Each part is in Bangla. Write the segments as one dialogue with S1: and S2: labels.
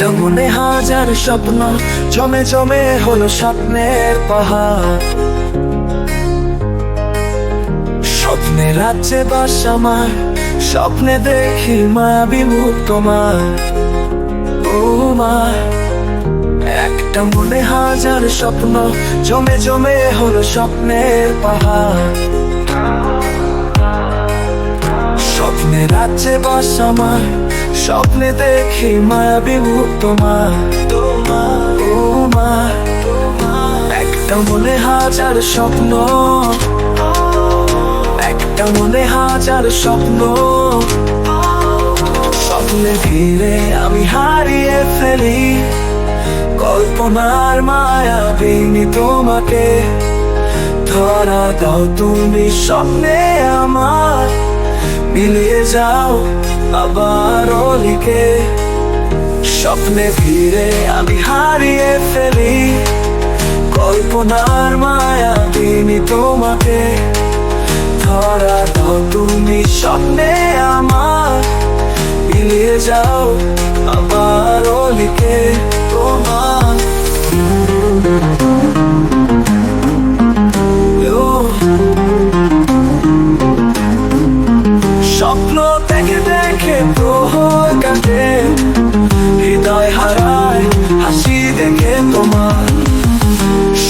S1: একটা মনে হাজার স্বপ্ন, জমে জমে হলো স্বপ্নের পাহাড়। স্বপ্নে রাজ্যে বাস আমার, স্বপ্নে দেখি মায়াবী মুখ তোমার। ও মা, একটা মনে হাজার স্বপ্ন, জমে জমে হলো স্বপ্নের পাহাড়। স্বপ্নে রাজ্যে বাস আমার স্বপ্নে দেখি মায়াবী মুখ তোমার। তোমার একটা মনে হাজার স্বপ্ন। একটা মনে হাজার স্বপ্ন। স্বপ্নে ঘিরে আমি হারিয়ে ফেলি। কল্পনার মায়া বিনি তোমাকে। ধরা দাও তুমি স্বপ্নে আমার। মিলিয়ে যাও, আবার লিখে স্বপ্নে ফিরে আমি হারিয়ে ফেলি। কল্পনার মায়া তিনি তোমাকে। ধরা তুমি স্বপ্নে আমার। মিলিয়ে যাও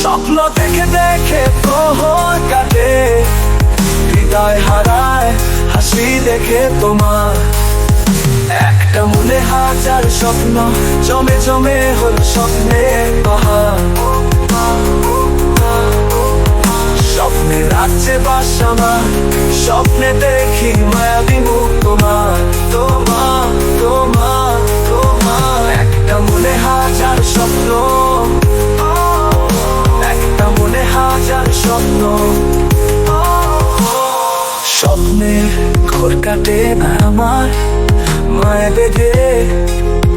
S1: স্বপ্ন দেখে দেখে প্রহর কাটে। হৃদয় হারায়, হাসি দেখে তোমার। একটা মনে হাজার স্বপ্ন, জমে জমে হল স্বপ্নের পাহাড়। স্বপ্নে রাজ্যে বাস আমার, স্বপ্নে দেখি মায়াবী স্বপ্নের ঘর কাটে আমার। মায় বেঁধে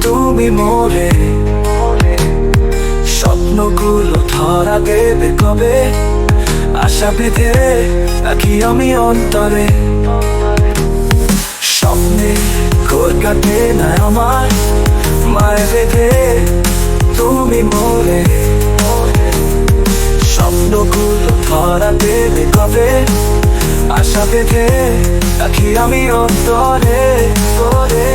S1: তুমি মোরে। স্বপ্নগুলো ধরা দেবে কবে? আশা বেঁধে রাখি আমি অন্তরে। স্বপ্নে ঘোর কাটে না আমার। মায় বেঁধে তুমি মোরে। স্বপ্নগুলো ধরা দেবে কবে? আশা বেঁধে রাখি আমি অন্তরে তোরে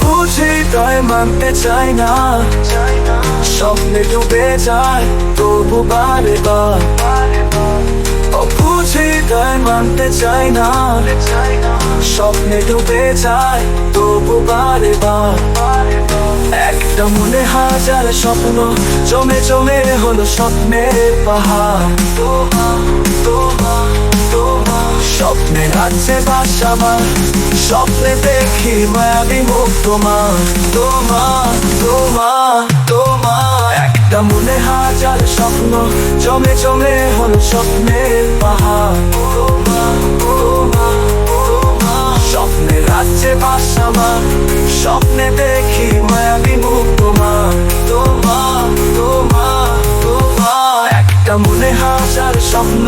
S1: বুঝি তাই মানতে চাই না। স্বপ্নে ডুবে যায়, তবু বারে বার। বুঝি তাই মানতে চাই না। স্বপ্নে ডুবে যায়, তবু বারে বার। একটা মনে হাজার স্বপ্ন জমে জমে হলো স্বপ্নের পাহাড়। তোমার তোমার তোমার স্বপ্নে রাজ্যে বাস আমার স্বপ্নে দেখি মায়াবী মুখ তোমার। তোমার তোমার তোমার। একটা মনে হাজার স্বপ্ন, জমে জমে হল স্বপ্নের পাহাড়। স্বপ্নে রাজ্যে বাস আমার স্বপ্নে দেখি মায়াবী মুখ তোমার। তোমার তোমার তোমার। একটা মনে হাজার স্বপ্ন